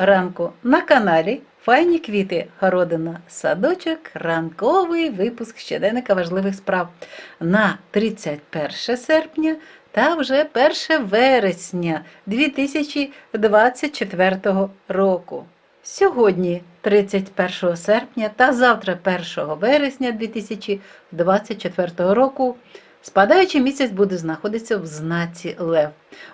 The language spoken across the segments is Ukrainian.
ранку на каналі Файні квіти, городина, садочок, ранковий випуск щоденника важливих справ на 31 серпня та вже 1 вересня 2024 року. Сьогодні, 31 серпня та завтра 1 вересня 2024 року, спадаючий місяць буде знаходитися в знаці Лев.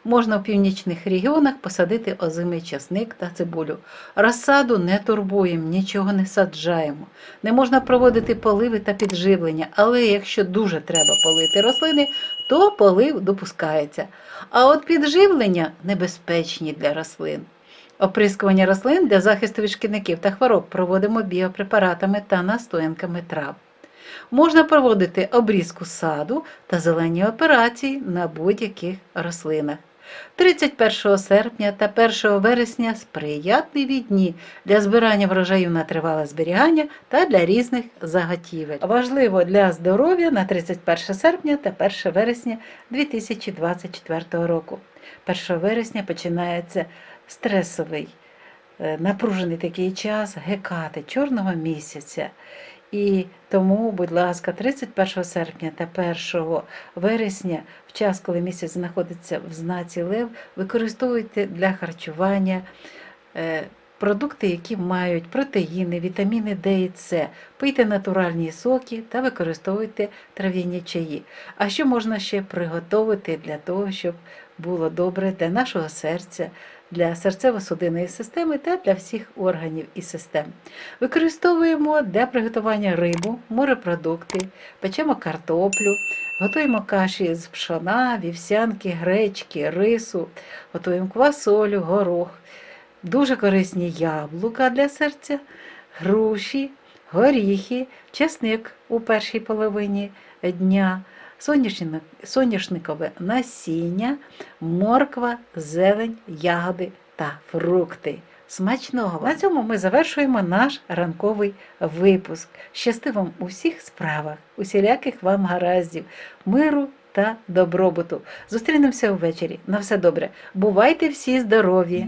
Можна в північних регіонах посадити озимий часник та цибулю. Розсаду не турбуємо, нічого не саджаємо. Не можна проводити поливи та підживлення, але якщо дуже треба полити рослини, то полив допускається. А от підживлення небезпечні для рослин. Оприскування рослин для захисту від шкідників та хвороб проводимо біопрепаратами та настоянками трав. Можна проводити обрізку саду та зелені операції на будь-яких рослинах. 31 серпня та 1 вересня сприятливі дні для збирання врожаю на тривале зберігання та для різних заготівель. Важливо для здоров'я на 31 серпня та 1 вересня 2024 року. 1 вересня починається стресовий, е, напружений такий час гекати чорного місяця. І тому, будь ласка, 31 серпня та 1 вересня, в час, коли місяць знаходиться в знаці Лев, використовуйте для харчування е, продукти, які мають протеїни, вітаміни Д і С. Пийте натуральні соки та використовуйте трав'яні чаї. А що можна ще приготувати для того, щоб було добре для нашого серця, для серцево-судинної системи та для всіх органів і систем. Використовуємо для приготування рибу, морепродукти, печемо картоплю, готуємо каші з пшона, вівсянки, гречки, рису, готуємо квасолю, горох. Дуже корисні яблука для серця, груші, горіхи, чесник у першій половині дня, соняшникове насіння, морква, зелень, ягоди та фрукти. Смачного! На цьому ми завершуємо наш ранковий випуск. Щасти вам у всіх справах, усіляких вам гараздів, миру та добробуту. Зустрінемося ввечері. На все добре. Бувайте всі здорові!